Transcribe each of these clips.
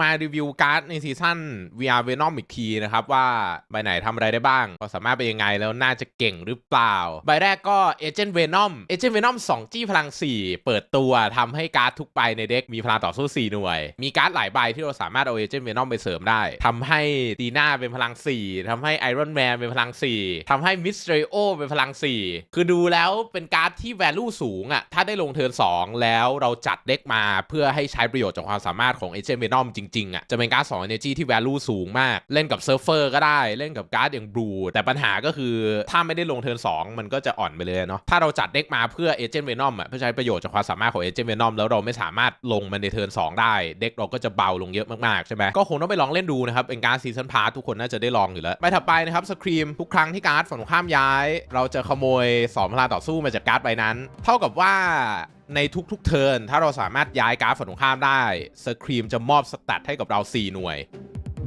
มารีวิวการ์ดในซีซั่น VR Venom อีกทีนะครับ ว่าใบไหนทำอะไรได้บ้างก็สามารถเป็นยังไงแล้วน่าจะเก่งหรือเปล่า ใบแรกก็ Agent Venom Agent Venom 2 จี้พลัง 4 เปิดตัวทำให้การ์ดทุกใบในเด็กมีพลังต่อสู้ 4 หน่วย มีการ์ดหลายใบที่เราสามารถเอา Agent Venom ไปเสริมได้ทำให้ดีน่าเป็นพลัง 4ทำให้ Iron Man เป็นพลัง 4ทำให้ Mysterio เป็นพลัง 4 คือดูแล้วเป็นการ์ดที่ value สูงอะถ้าได้ลงเทิร์น2แล้วเราจัดเด็กมาเพื่อให้ใช้ประโยชน์จากความสามารถของ Agent Venom จริงๆอะจะเป็นการ์ด2 Energy ที่ value สูงมาก เล่นกับเซิร์ฟเฟอร์ก็ได้เล่นกับการ์ดอย่าง Blue แต่ปัญหาก็คือถ้าไม่ได้ลงเทิร์น2มันก็จะอ่อนไปเลยเนาะถ้าเราจัดเด็กมาเพื่อ Agent Venom อมอะเพื่อใช้ประโยชน์จากความสามารถของ Agent Venom แล้วเราไม่สามารถลงมันในเทิร์น2ได้เด็กเราก็จะเบาลงเยอะมากๆใช่ไหมก็คงต้องไปลองเล่นดูนะครับเป็นการ์ดซีซันพาร์ทุกคนน่าจะได้ลองอยู่แล้วไปถัดไปนะครับสครีมทุกครั้งที่การ์ดฝั่งตรงข้ามย้าย เราจะขโมยสองพลังต่อสู้มาจากการ์ดใบนั้น เท่ากับว่า ในทุกๆเทิร์นถ้าเราสามารถย้ายการ์ดฝั่งตรงข้ามได้สครีมจะมอบสแตทให้กับเรา 4 หน่วย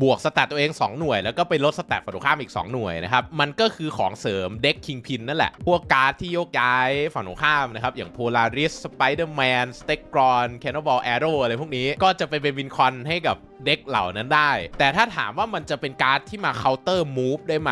บวกสแตทตัวเอง 2 หน่วย แล้วก็ไปลดสแตทฝั่งตรงข้ามอีก 2 หน่วยนะครับ มันก็คือของเสริมเด็กคิงพินนั่นแหละ พวกการ์ดที่โยกย้ายฝั่งตรงข้ามนะครับ อย่าง Polaris Spider-Man s t e g r o n Cannonball Arrow อะไรพวกนี้ก็จะไปเป็นวินคอนให้กับ เด็กเหล่านั้นได้ แต่ถ้าถามว่ามันจะเป็นการ์ดที่มาเคาน์เตอร์มูฟได้ไหม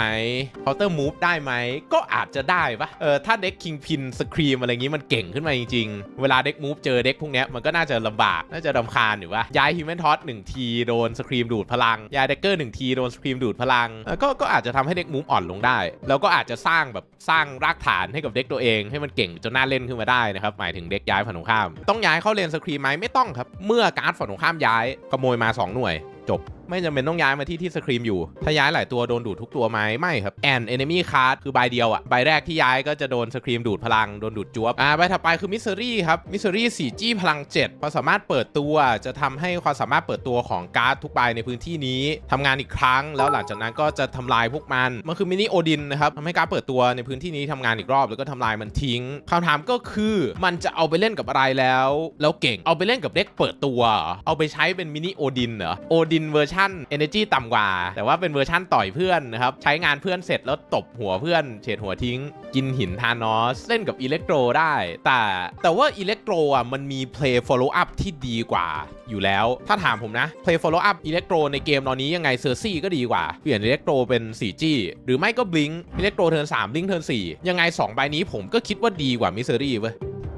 เคาน์เตอร์มูฟได้ไหม ก็อาจจะได้ปะเออถ้าเด็กคิงพินสครีมอะไรอย่างนี้มันเก่งขึ้นมาจริงๆ เวลาเด็กมูฟเจอเด็กพวกนี้มันก็น่าจะลำบาก น่าจะรำคาญอยู่ว่าย้ายฮิวแมนทอสหนึ่งทีโดนสครีมดูดพลัง ย้ายเด็กเกอร์หนึ่งทีโดนสครีมดูดพลังก็ก็อาจจะทำให้เด็กมูฟอ่อนลงได้ แล้วก็อาจจะสร้างแบบสร้างรากฐานให้กับเด็กตัวเองให้มันเก่งจนน่าเล่นขึ้นมาได้นะครับหมายถึงเด็กย้ายฝั่งตรงข้าม ต้องย้ายเข้าเลนสครีมไหมไม่ต้องครับ เมื่อการ์ดฝั่งตรงข้ามย้ายขโมยมาสองหน่วยจบ ไม่จำเป็นต้องย้ายมาที่ที่สครีมอยู่ ถ้าย้ายหลายตัวโดนดูดทุกตัวไหมไม่ครับแอนเอนมี่คาร์ดคือใบเดียวอะใบแรกที่ย้ายก็จะโดนสครีมดูดพลังโดนดูดจวบอ่าใบถัดไปคือมิสซิรี่ครับมิสซิรี่สี่จี้พลัง7ความสามารถเปิดตัวจะทำให้ความสามารถเปิดตัวของการ์ดทุกใบในพื้นที่นี้ทำงานอีกครั้ง แล้วหลังจากนั้นก็จะทำลายพวกมันมันคือมินิโอดินนะครับทำให้การ์ดเปิดตัวในพื้นที่นี้ทำงานอีกรอบแล้วก็ทำลายมันทิ้งคำถามก็คือมันจะเอาไปเล่นกับอะไรแล้วแล้วเก่งเอาไปเล่นกับเด็กเปิดตัว เอาไปใช้เป็นมินิโอดินเหรอโอดินเวอร์ชน Energy ต่ำกว่า แต่ว่าเป็นเวอร์ชั่นต่อยเพื่อนนะครับ ใช้งานเพื่อนเสร็จแล้วตบหัวเพื่อน เฉดหัวทิ้ง กินหินทานอส เล่นกับอิเล็กโทรได้ แต่แต่ว่าอิเล็กโทรอะมันมี Play Follow Up ที่ดีกว่าอยู่แล้ว ถ้าถามผมนะ Play Follow Up อิเล็กโทรในเกมตอนนี้ยังไงเซอร์ซี่ก็ดีกว่า เปลี่ยนอิเล็กโทรเป็น 4G หรือไม่ก็บลิงอิเล็กโทรเทิร์น3บลิงเทิร์น4ยังไง2ใบนี้ผมก็คิดว่าดีกว่ามิสเซอรี่เว้ย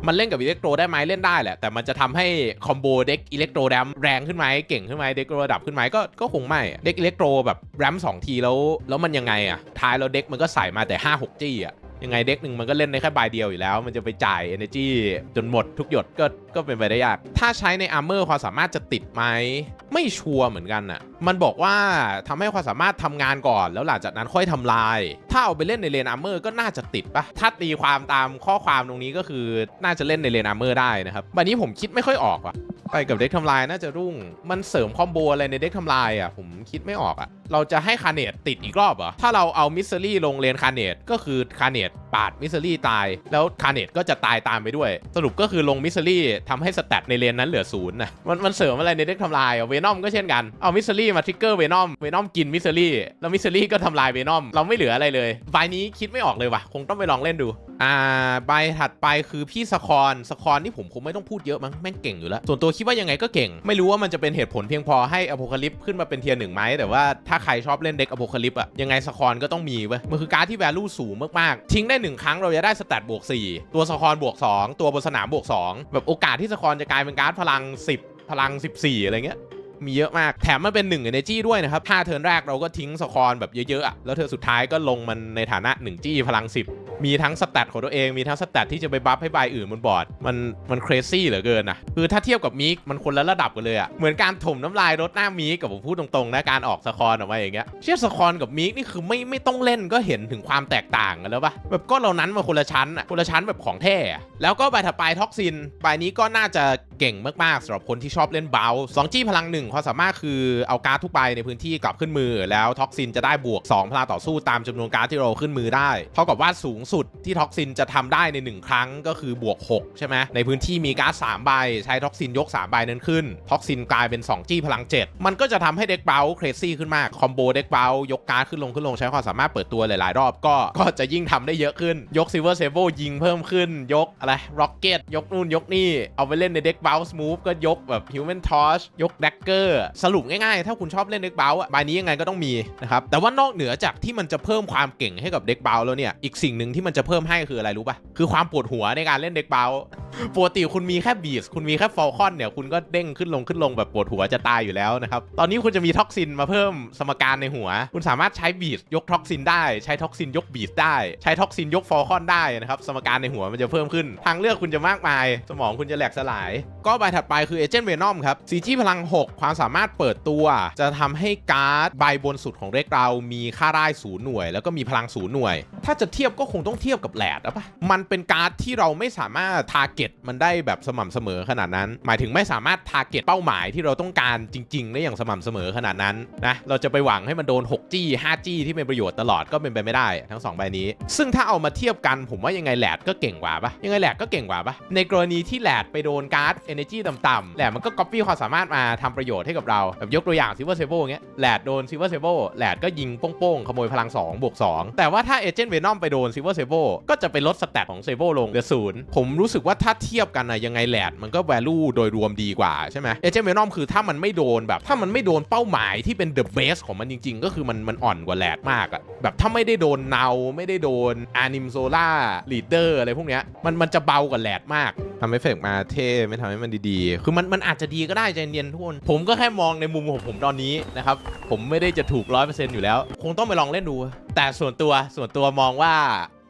มันเล่นกับอิเล็กโทรได้ไหมเล่นได้แหละ แต่มันจะทำให้คอมโบเด็กอิเล็กโทรแรมแรงขึ้นไหมเก่งขึ้นไหมเด็กระดับขึ้นไหมก็ก็คงไม่เด็กอิเล็กโทรแบบแรม2ทีแล้วแล้วมันยังไงอะท้ายแล้วเด็กมันก็ใส่มาแต่ 5 6จี้อะยังไงเด็กหนึ่งมันก็เล่นได้แค่ใบเดียวอยู่แล้ว มันจะไปจ่าย Energy จนหมดทุกหยดก็ก็เป็นไปได้ยาก ถ้าใช้ในอาร์เมอร์ความสามารถจะติดไหมไม่ชัวร์เหมือนกันอะ มันบอกว่าทำให้ความสามารถทำงานก่อน แล้วหลังจากนั้นค่อยทำลาย ถ้าเอาไปเล่นในเลนอาร์เมอร์ก็น่าจะติดปะถ้าตีความตามข้อความตรงนี้ก็คือน่าจะเล่นในเลนอาร์เมอร์ได้นะครับใบนี้ผมคิดไม่ค่อยออกว่ะไปกับเด็กทำลายน่าจะรุ่ง มันเสริมคอมโบอะไรในเด็กทำลายอะผมคิดไม่ออกอะ เราจะให้คาเนตติดอีกรอบเหรอ ถ้าเราเอามิสซิลี่ลงเลนคาเนตก็คือคาเนตปาดมิสซิลี่ตาย แล้วคาร์เนตก็จะตายตามไปด้วย สรุปก็คือลงมิสซิลี่ทำให้สแตทในเลนนั้นเหลือศูนย์นะมันมันเสริมอะไรในเด็กทำลายอะเวนอมก็เช่นกันเอามิสซิลี่มาทริกเกอร์เวนอมเวนอมกินมิสซิลี่แล้วมิสซิลี่ก็ทำลายเวนอมเราไม่เหลืออะไรเลยใบนี้คิดไม่ออกเลยว่ะคงต้องไปลองเล่นดูอ่าใบถัดไปคือพี่สคอนสคอนนี่ผมคงไม่ต้องพูดเยอะมั้งแม่งเก่งอยู่แล้ว ส่วนตัวคิดว่ายังไงก็เก่ง ไม่รู้ว่ามันจะเป็นเหตุผลเพียงพอให้อโพคาลิปขึ้นมาเป็นเทียร์หนึ่งไหมแต่ว่าถ้าใครชอบเล่นเด็กอโพคาลิปอะยังไงสคอนก็ต้องมีเว้ยมันคือการที่แวลูสูงมากๆทิ้งได้หนึ่งครั้งเราจะได้สแตทบวก 4 ตัวสคอนบวก 2 ตัวบนสนามบวก 2 แบบโอกาสที่สคอนจะกลายเป็นการ์ดพลัง 10 พลัง 14 อะไรเงี้ยมีเยอะมาก แถมมันเป็น1 Energy ด้วยนะครับ5เทิร์นแรกเราก็ทิ้งสคอนแบบเยอะๆอะแล้วเธอสุดท้ายก็ลงมันในฐานะ 1 จี้พลัง 10 มีทั้งสแตทของตัวเองมีทั้งสแตทที่จะไปบัฟให้ใบอื่นบนบอร์ด มันมันเครซี่เหลือเกินนะคือถ้าเทียบกับมิกมันคนละระดับกันเลยอะเหมือนการถมน้ำลายรถหน้ามิกกับผมพูดตรงๆนะการออกสคอนออกมาอย่างเงี้ยเชื่อสคอนกับมิกนี่คือไม่ไม่ต้องเล่นก็เห็นถึงความแตกต่างกันแล้วปะแบบก็เรานั้นมาคนละชั้นอะคนละชั้นแบบของแท้อะแล้วก็ใบถัดไปท็อกซินใบนี้ก็น่าจะเก่งมากๆสำหรับคนที่ชอบเล่นเบลสองจี้พลังหนึ่งความสามารถคือเอาการ์ดทุกใบในพื้นที่กลับขึ้นมือ แล้วท็อกซินจะได้บวก 2 พลังต่อสู้ตามจำนวนการ์ดที่เราขึ้นมือได้เท่ากับว่าสูงสุดที่ท็อกซินจะทำได้ใน 1 ครั้งก็คือบวก 6 ใช่ไหมในพื้นที่มีการ์ด3ใบ ใช้ท็อกซินยก 3 ใบนั้นขึ้น ท็อกซินกลายเป็น 2 จี้พลัง 7 มันก็จะทำให้เด็กเบลเครซี่ขึ้นมาก คอมโบเด็กเบลยกการ์ดขึ้นลงขึ้นลงใช้ความสามารถเปิดตัวหลาย ๆ รอบก็ก็จะยิ่งทำได้เยอะขึ้นยกซิลเวอร์เซเวยิงเพิ่มขึ้น ยกอะไรร็อกเก็ตยกนู่นยกนี่เอาไปเล่นในเด็กเบ bounce move ก็ยกแบบ human torch ยก dagger สรุปง่าย ๆ ถ้าคุณชอบเล่นเด็ก bounce อะใบนี้ยังไงก็ต้องมีนะครับแต่ว่านอกเหนือจากที่มันจะเพิ่มความเก่งให้กับเด็ก bounce แล้วเนี่ยอีกสิ่งหนึ่งทมันจะเพิ่มให้คืออะไรรู้ปะคือความปวดหัวในการเล่นเด็ก bounce ปกติคุณมีแค่บีสคุณมีแค่ฟอลคอนเนี่ยคุณก็เด้งขึ้นลงขึ้นลงแบบปวดหัวจะตายอยู่แล้วนะครับ ตอนนี้คุณจะมีท็อกซินมาเพิ่มสมการในหัว คุณสามารถใช้บีสยกท็อกซินได้ ใช้ท็อกซินยกบีสได้ ใช้ท็อกซินยกฟอลคอนได้นะครับสมการในหัวมันจะเพิ่มขึ้น ทางเลือกคุณจะมากมาย สมองคุณจะแหลกสลาย ก็ใบถัดไปคือเอเจนต์เวนอมครับซีจีพลัง 6 ความสามารถเปิดตัว จะทำให้การ์ดใบบนสุดของเรกเรามีค่าได้ศูนย์หน่วย แล้วก็มีพลังศูนย์หน่วย ถ้าจะเทียบก็คงต้องเทียบกับแหลดอะปะมันเป็นการ์ดที่เราไม่สามารถทาร์เก็ตมันได้แบบสม่ำเสมอขนาดนั้น หมายถึงไม่สามารถทาร์เก็ตเป้าหมายที่เราต้องการจริง ๆ ได้อย่างสม่ำเสมอขนาดนั้นนะเราจะไปหวังให้มันโดน6จี้5จี้ที่เป็นประโยชน์ตลอดก็เป็นไปไม่ได้ทั้ง2ใบนี้ ซึ่งถ้าเอามาเทียบกันผมว่ายังไงแหลดก็เก่งกว่าปะยังไงแหลดก็เก่งกว่าปะในกรณีที่แหลดไปโดนการ์ด energy ต่ำๆแหลดมันก็ copy ความสามารถมาทำประโยชน์ให้กับเราแบบยกตัวอย่าง silver sable เงี้ยแหลดโดน silver sable แหลดก็ยิงโป้งๆขโมยพลัง2บวก2แต่ว่าถ้า agent venom ไปโดน silver sable ก็จะไปลดสแตทของ sable ลงเหลือศูนย์ผมรู้สึกว่าถ้าเทียบกันนะยังไงแหลดมันก็ value โดยรวมดีกว่าใช่ไหม agent venom คือถ้ามันไม่โดนแบบ ถ้ามันไม่โดนเป้าหมายที่เป็น the base ของมันจริง ๆ ก็คือมันมันอ่อนกว่าแหลดมากอะแบบถ้าไม่ได้โดนเนาไม่ได้โดน anim solar leader อะไรพวกเนี้ยมันมันจะเบากว่าแหลดมากทำเอฟเฟกมาเท่ไม่ทำให้มันดีๆ คือมันมันอาจจะดีก็ได้ใจเย็นทุกคน ผมก็แค่มองในมุมของผมตอนนี้นะครับ ผมไม่ได้จะถูกร้อยเปอร์เซ็นต์อยู่แล้ว คงต้องไปลองเล่นดู แต่ส่วนตัวส่วนตัวมองว่า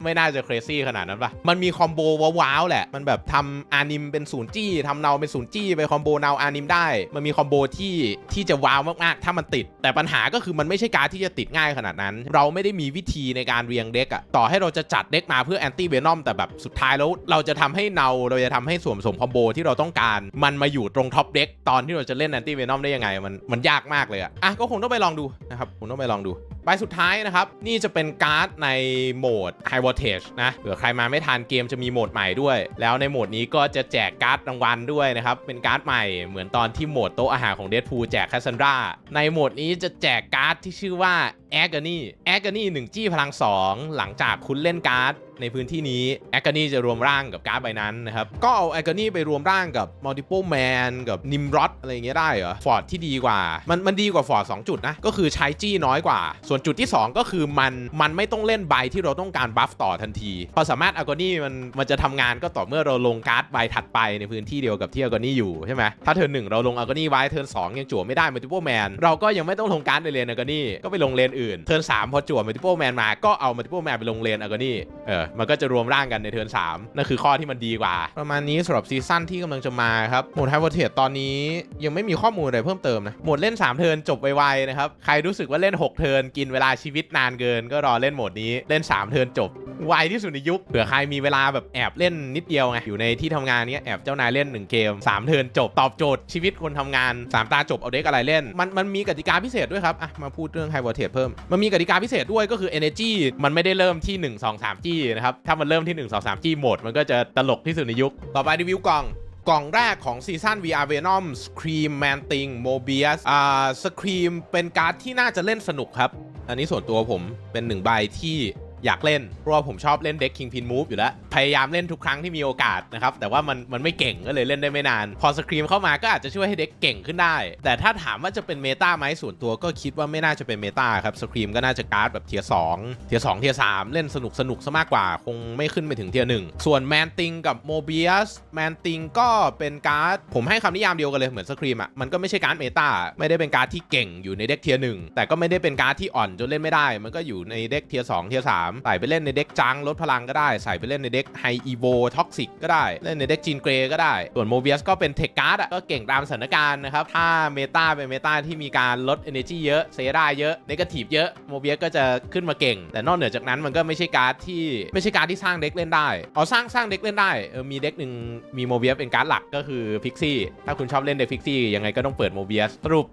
ไม่น่าจะ crazy ขนาดนั้นปะมันมีคอมโบว้าวๆแหละ มันแบบทำอานิมเป็นศูนย์จี้ทำเนาเป็นศูนย์จี้ไปคอมโบเนาอานิมได้ มันมีคอมโบที่ที่จะว้าวมากๆ ถ้ามันติด แต่ปัญหาก็คือมันไม่ใช่การที่จะติดง่ายขนาดนั้น เราไม่ได้มีวิธีในการเรียงเด็กอะต่อให้เราจะจัดเด็กมาเพื่อแอนตี้เวนอมแต่แบบสุดท้ายแล้วเราจะทำให้เนาเราจะทำให้ส่วนผสมคอมโบที่เราต้องการ มันมาอยู่ตรงท็อปเด็กตอนที่เราจะเล่นแอนตี้เวนอมได้ยังไงมันมันยากมากเลยอะอะก็คงต้องไปลองดูนะครับคงต้องไปลองดู บสุดท้ายนะครับ นี่จะเป็นการ์ดในโหมด High Voltage นะเผื่อใครมาไม่ทันเกมจะมีโหมดใหม่ด้วย แล้วในโหมดนี้ก็จะแจกการ์ดรางวัลด้วยนะครับ เป็นการ์ดใหม่เหมือนตอนที่โหมดโต๊ะอาหารของเดดพูแจกแคสซันดราในโหมดนี้จะแจกการ์ดที่ชื่อว่า Agony Agony 1จี้พลัง 2 หลังจากคุณเล่นการ์ดในพื้นที่นี้ Agony จะรวมร่างกับการ์ดใบนั้นนะครับ ก็เอา Agony ไปรวมร่างกับ Multiple Man กับ Nimrod อะไรเงี้ยได้เหรอฟอร์ดที่ดีกว่า มันมันดีกว่าฟอร์ด2จุดนะ ก็คือใช้จี้น้อยกว่า ส่วนจุดที่ 2 ก็คือมันมันไม่ต้องเล่นใบที่เราต้องการบัฟต่อทันทีพอสามารถ Agony มันมันจะทำงานก็ต่อเมื่อเราลงการ์ดใบถัดไปในพื้นที่เดียวกับที่ Agony อยู่ใช่ไหมถ้าเทิร์นหนึ่งเราลง Agony ไว้เทิร์นสยังจั่วไม่ได้ Multiple Man เราก็ยังไม่ต้องลงการ์ดในเลน Agony ก็ไปลงเลนอื่น เทิร์นสามพอจั่ว Multiple Man มาก็เอา Multiple Man ไปลงเลนอากนี่เออมันก็จะรวมร่างกันในเทิร์น3นั่นคือข้อที่มันดีกว่า ประมาณนี้สำหรับซีซั่นที่กำลังจะมาครับโหมดไฮวอเท e ตอนนี้ยังไม่มีข้อมูลอะไรเพิ่มเติมนะโหมดเล่น 3 เทิร์นจบไวๆนะครับใครรู้สึกว่าเล่น 6 เทิร์นกินเวลาชีวิตนานเกิน ก็รอเล่นโหมดนี้เล่น 3 เทิร์นจบ ไวที่สุดในยุคเผื่อใครมีเวลาแบบแอบเล่นนิดเดียวไงอยู่ในที่ทำงานเนี้ยแอบเจ้านายเล่น 1 เกม 3 เทิร์นจบตอบโจทย์ชีวิตคนทำงาน 3 ตาจบเอาเด็กอะไรเล่น มันมันมีกติกาพิเศษด้วยครับอะมาพูดเรื่องไฮ v ว l เท e เพิ่มมันมีกติกาพิเศษด้วยก็คือ energy มันไม่ได้เริ่มที่ 1 2 3 จี้นะครับถ้ามันเริ่มที่ 1 2 3 จี้หมดมันก็จะตลกที่สุดในยุคต่อไปรีวิวกล่องกล่องแรกของซีซั่น VR Venom Scream Man Thing Mobius อ่า Scream เป็นการ์ดที่น่าจะเล่นสนุกครับ อันนี้ส่วนตัวผมเป็นหนึ่งใบที่ อยากเล่น เพราะว่าผมชอบเล่นเด็ก Kingpin Move อยู่แล้ว พยายามเล่นทุกครั้งที่มีโอกาสนะครับ แต่ว่ามันมันไม่เก่งก็เลยเล่นได้ไม่นาน พอสครีมเข้ามาก็อาจจะช่วยให้เด็กเก่งขึ้นได้ แต่ถ้าถามว่าจะเป็นเมตาไหมส่วนตัวก็คิดว่าไม่น่าจะเป็นเมตาครับสครีมก็น่าจะการ์ดแบบเทียร์สองเทียร์สองเทียร์สามเล่นสนุกสนุกซะมากกว่า คงไม่ขึ้นไปถึงเทียร์หนึ่งส่วนแมนติงกับโมเบียสแมนติงก็เป็นการ์ดผมให้คำนิยามเดียวกันเลยเหมือนสครีมอะมันก็ไม่ใช่การ์ดเมตาไม่ได้เป็นการ์ดที่เก่งอยู่ในเด็กเทียร์หนึ่งแต่ก็ไม่ได้เป็นการ์ดที่อ่อนจนเล่นไม่ได้ มันก็อยู่ในเด็กเทียร์สองเทียร์สามใส่ไปเล่นในเด็กจังลดพลังก็ได้ ใส่ไปเล่นในเด็กไฮอีโวท็อกซิกก็ได้ เล่นในเด็กจีนเกรก็ได้ ส่วนโมเบียสก็เป็นเทคการ์ดก็เก่งตามสถานการณ์นะครับ ถ้าเมตาเป็นเมตาที่มีการลด Energy เยอะเซราเยอะเนกาทีฟเยอะโมเบียสก็จะขึ้นมาเก่ง แต่นอกเหนือจากนั้นมันก็ไม่ใช่การ์ดที่ไม่ใช่การ์ดที่สร้างเด็กเล่นได้เอาสร้างสร้างเด็กเล่นได้เออมีเด็กหนึ่งมีโมเบียสเป็นการ์ดหลักก็คือพิกซี่ถ้าคุณชอบเล่นเด็กพิกซี่ยังไงก็ต้องเปิดโมเบียสสรุป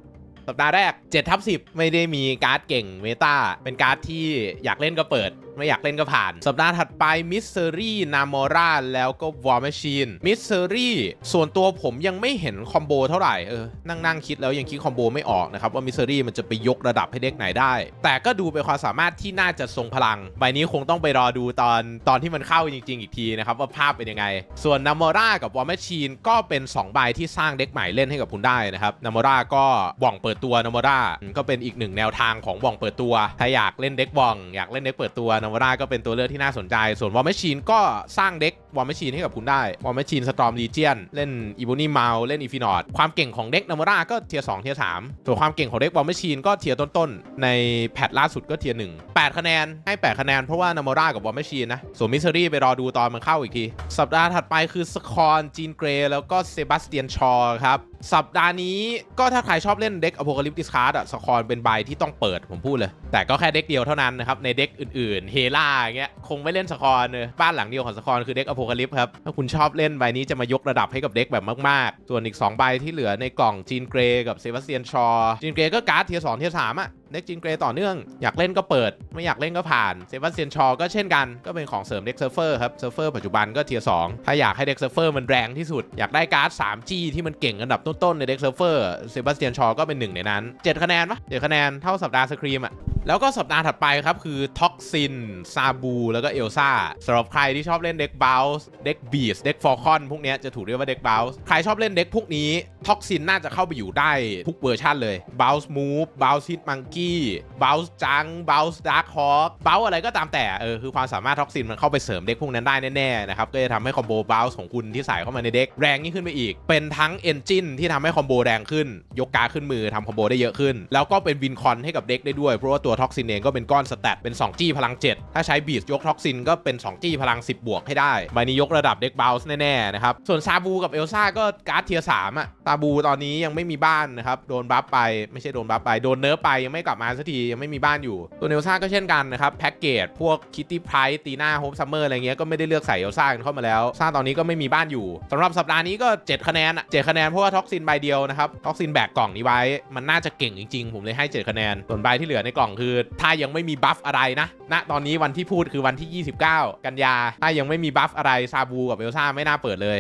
สัปดาห์แรก7ทับ10 ไม่ได้มีการ์ดเก่งเมตาเป็นการ์ดที่อยากเล่นก็เปิด ไม่อยากเล่นก็ผ่าน สัปดาห์ถัดไปมิสเ e อรี่นามอร่าแล้วก็วอร์มช i นมิสเ e อรี่ส่วนตัวผมยังไม่เห็นคอมโบเท่าไหร่เออนั่งนั่งคิดแล้วยังคิดคอมโบไม่ออกนะครับ ว่ามิสเ e อรี่มันจะไปยกระดับให้เด็กไหนได้ แต่ก็ดูเป็นความสามารถที่น่าจะทรงพลัง ใบนี้คงต้องไปรอดูตอนตอนที่มันเข้าจริง ๆ อีกทีนะครับว่าภาพเป็นยังไง ส่วนนามอร่ากับวอร์มช i นก็เป็น2ใบที่สร้างเด็กใหม่เล่นให้กับคุณได้นะครับนามอร่าก็บ่องเปิดตัวนอมอราก็เป็นอีกหนึ่งแนวทางของบองเปิดตัว ถ้าอยากเล่นเด็กบอง อยากเล่นเด็กเปิดตัวนอมร่าก็เป็นตัวเลือกที่น่าสนใจ ส่วนวอลเมชีนก็สร้างเด็ก วอร์มช i นให้กับคุณได้วอร์มช i นสตอมลีเจียนเล่นอีบูนี่เมาเล่นอีฟินอดความเก่งของเด็กนาวาร่าก็เทียร์สองเทียร์สามส่วนความเก่งของเด็กวอร์มช i นก็เทียร์ต้นๆ ในแพทล่าสุดก็เทียร์หนึ่งแปดคะแนนให้8คะแนนเพราะว่านาวาร่ากับวอร์มช i นนะส่วนมิสซิรี่ไปรอดูตอนมันเข้าอีกที สัปดาห์ถัดไปคือสคอนจีนเกรแล้วก็เซบาสเตียนชอครับสัปดาห์นี้ก็ถ้าใครชอบเล่นเด็กอโพคาลิปติสคาร์ดอะสคอนเป็นใบที่ต้องเปิดผมพูดเลย แต่ก็แค่เด็กเดียวเท่านั้นนะครับในเด็กอื่นๆเฮล่าเงี้ยคงไม่เล่นสคอนเลยบ้านหลังเดียวของสคอนคือเด็กอโพคลิปครับ ถ้าคุณชอบเล่นใบนี้จะมายกระดับให้กับเด็กแบบมากๆ ส่วนอีก 2 ใบที่เหลือในกล่องจีนเกรกับเซบาสเตียนชอจีนเกรก็การ์ดเทียสองเทียสามอะเด็กจีนเกรต่อเนื่อง อยากเล่นก็เปิด ไม่อยากเล่นก็ผ่านเซบาสเตียนชอก็เช่นกันก็เป็นของเสริมเด็กเซิร์ฟเฟอร์ครับเซิร์ฟเฟอร์ปัจจุบันก็เทียสองถ้าอยากให้เด็กเซิร์ฟเฟอร์มันแรงที่สุดอยากได้การ์ด 3G ที่มันเก่งอันดับต้นๆในเด็กเซิร์ฟเฟอร์เซบาสเตียนชอก็เป็นหนึ่งในนั้น7คะแนนปะ7คะแนนเท่าสัปดาห์สครีมอะ แล้วก็สัปดาห์ถัดไปครับ คือท็อกซินซาบู แล้วก็เอลซ่าสำหรับใครที่ชอบเล่นเด็กบ u ลส์เด็กบีสเด็กฟอร์คอนพวกนี้จะถูกเรียกว่าเด็กบ u ลส์ใครชอบเล่นเด็กพวกนี้ท็อกซินน่าจะเข้าไปอยู่ได้ทุกเวอร์ชันเลยบ u ลส์มูฟบ u ลส์ฮิตมังกี้บ u ลส์จังบ u ลส์ดาร์คฮอคบ u ลอะไรก็ตามแต่เออคือความสามารถท็อกซินมันเข้าไปเสริมเด็กพวกนั้นได้แน่ๆนะครับก็จะทำให้คอมโบบ u ลส์ของคุณที่ใส่เข้ามาในเด็กแรงยิ่งขึ้นไปอีก เป็นทั้งเอนจินที่ทำให้คอมโบแรงขึ้น ยกกาขึ้นมือทำคอมโบได้เยอะขึ้น แล้วก็เป็นวินคอนให้กับเด็กได้ด้วยเพราะว่าตัวท็อกซินเองก็เป็นก้อนสแตทเป็น 2 จี้พลัง 7 ถ้าใช้บีสยกท็อกซินก็เป็น 2 จี้พลัง 10 บวกให้ได้ ใบนี้ยกระดับเด็กบ u ลส์แน่ๆนะครับ ส่วนซาบูกับเอลซ่าก็การ์ดเทียร์สามอะซาบูตอนนี้ยังไม่มีบ้านนะครับ โดนบัฟไปไม่ใช่โดนบัฟไป โดนเนิร์ฟไปยังไม่กลับมาสักทียังไม่มีบ้านอยู่ตัวเอลซ่าก็เช่นกันนะครับแพ็กเกจพวกคิตตี้ไพรส์ตีหน้าโฮมซัมเมอร์อะไรเงี้ยก็ไม่ได้เลือกใส่เอลซ่ากันเข้ามาแล้วซ่าตอนนี้ก็ไม่มีบ้านอยู่สำหรับสัปดาห์นี้ก็ 7 คะแนนอะ7คะแนนเพราะว่าท็อกซินใบเดียวนะครับท็อกซินแบกกล่องนี้ไว้มันน่าจะเก่งจริงๆผมเลยให้ 7 คะแนนส่วนใบที่เหลือในกล่องคือถ้ายังไม่มีบัฟอะไรนะณตอนนี้วันที่พูดคือวันที่ 29 กันยา ถ้ายังไม่มีบัฟอะไรซาบูกับเอลซ่าไม่น่าเปิดเลย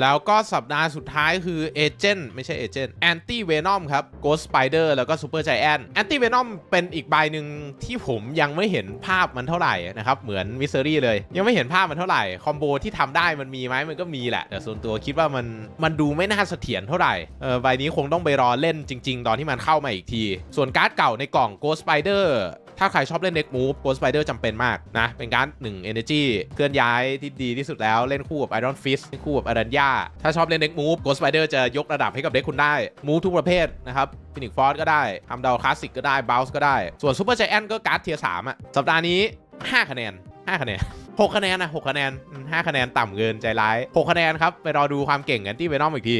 แล้วก็สัปดาห์สุดท้ายคือเอเจนต์ไม่ใช่เอเจนต์แอนตี้เวนอมครับโกสไปเดอร์แล้วก็ซูเปอร์ไจแอนแอนตี้เวนอมเป็นอีกใบหนึ่งที่ผมยังไม่เห็นภาพมันเท่าไหร่นะครับ เหมือนมิสซิรี่เลย ยังไม่เห็นภาพมันเท่าไหร่ คอมโบที่ทำได้มันมีไหมมันก็มีแหละ แต่ส่วนตัวคิดว่ามันมันดูไม่น่าเสถียรเท่าไหร่เออใบนี้คงต้องไปรอเล่นจริง ๆ ตอนที่มันเข้ามาอีกที ส่วนการ์ดเก่าในกล่อง Ghost Spider ถ้าใครชอบเล่นเด็กมูฟ Ghost Spider จำเป็นมากนะ เป็นการ์ด1 Energy เคลื่อนย้ายที่ดีที่สุดแล้วเล่นคู่กับ Iron Fist เล่นคู่กับอารันยาถ้าชอบเล่นเด็กมูฟ Ghost Spider จะยกระดับให้กับเด็กคุณได้มูฟทุกประเภทนะครับฟินิกฟอร์ก็ได้ทำดาวคลาสสิกก็ได้บ o ลส์ก็ได้ ส่วนซูเปอร์ i จแอนก็การ์ดเทียร์สามอะสัปดาห์นี้ 5 คะแนน 5 คะแนน6คะแนนนะ6คะแนนอืม5คะแนนต่ำเกินใจร้าย6คะแนนครับ ไปรอดูความเก่งกันที่เวนอมอีกที